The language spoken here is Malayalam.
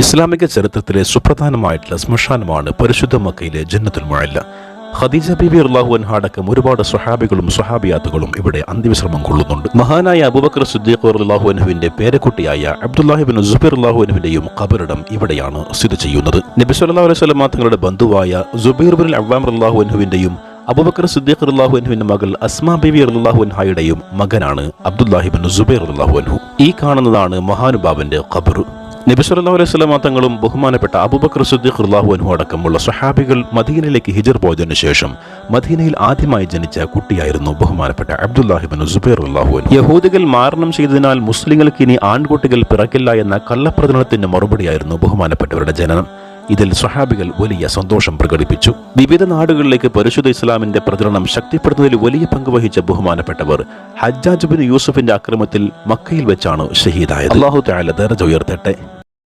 ഇസ്ലാമിക ചരിത്രത്തിലെ സുപ്രധാനമായിട്ടുള്ള ശ്മശാനമാണ് പരിശുദ്ധ മക്കയിലെ ജന്നത്തുൽ മുഴല്ല ഖദീജ ബിബി അള്ളാഹു അൻഹാടക്കം ഒരുപാട് സുഹാബികളും സുഹാബിയാത്തുകളും ഇവിടെ അന്ത്യവിശ്രമം കൊള്ളുന്നുണ്ട്. മഹാനായ അബുബക്കർ സുദ്ദീഖ് അള്ളാഹു അൻഹുവിന്റെ പേരക്കുട്ടിയായ അബ്ദുല്ലാഹിബിൻ സുബൈർ അള്ളാഹു അൻഹുവിന്റെയും ഖബറിടം ഇവിടെയാണ് സ്ഥിതി ചെയ്യുന്നത്. നബി സല്ലാ അലൈഹി സ്വലമ തങ്ങളുടെ ബന്ധുവായ സുബൈർ ബിൻ അവാം അള്ളാഹു അൻഹുവിന്റെയും അബുബക്കർ സുദ്ദീഖ് അള്ളാഹു അൻഹുവിന്റെ മകൾ അസ്മാ ബിബി അള്ളാഹു അൻഹായുടെയും മകനാണ് അബ്ദുല്ലാഹിബിൻ സുബൈർ അള്ളാഹു അൻഹു. ഈ കാണുന്നതാണ് മഹാനുഭാവന്റെ ഖബർ. നബി മാത്തങ്ങളും അലൈഹി തങ്ങളും ബഹുമാനപ്പെട്ട അബൂബക്കർ സിദ്ദീഖ് അൻഹു അടക്കമുള്ള സ്വഹാബികൾ മദീനയിലേക്ക് ഹിജർ പോയതിനു ശേഷം മദീനയിൽ ആദ്യമായി ജനിച്ച കുട്ടിയായിരുന്നു ബഹുമാനപ്പെട്ട അബ്ദുല്ലാഹിബിൻ സുബൈർ യഹൂദികൾ മാരണം ചെയ്തതിനാൽ മുസ്ലിങ്ങൾക്ക് ഇനി ആൺകുട്ടികൾ പിറക്കില്ല എന്ന കള്ളപ്രചരണത്തിന്റെ മറുപടിയായിരുന്നു ബഹുമാനപ്പെട്ടവരുടെ ജനനം. ഇതിൽ സ്വഹാബികൾ വലിയ സന്തോഷം പ്രകടിപ്പിച്ചു. വിവിധ നാടുകളിലേക്ക് പരിശുദ്ധ ഇസ്ലാമിന്റെ പ്രചരണം ശക്തിപ്പെടുത്തുന്നതിൽ വലിയ പങ്ക് വഹിച്ച ബഹുമാനപ്പെട്ടവർ ഹജ്ജാജ് ബിൻ യൂസഫിന്റെ അക്രമത്തിൽ മക്കയിൽ വെച്ചാണ് ഷഹീദായത്. അള്ളാഹു താല ദർജ ഉയർത്തട്ടെ.